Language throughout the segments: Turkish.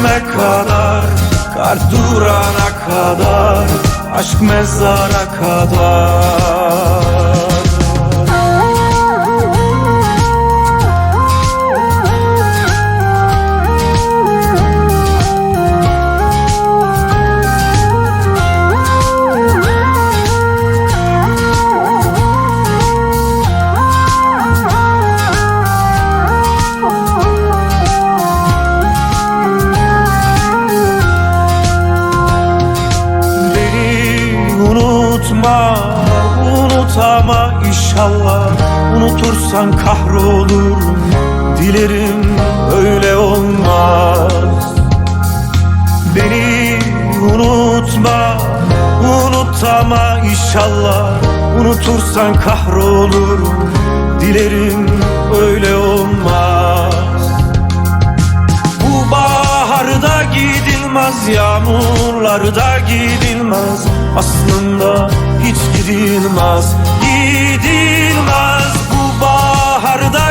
günüme kadar Kalp durana kadar Aşk mezara kadar unutama inşallah Unutursan kahrolurum, dilerim öyle olmaz. Beni unutma, unutama inşallah Unutursan kahrolurum, dilerim öyle olmaz. Bu baharda gidilmez Yağmurlarda gidilmez. Aslında hiç Gidilmez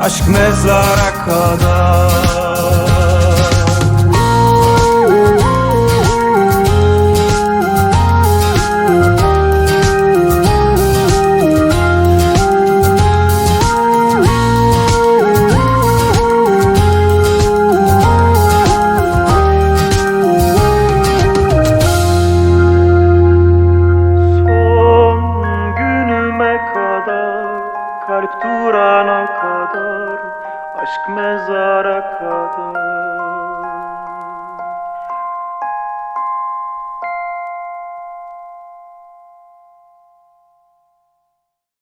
Aşk mezara kadar Aşk mezara kadar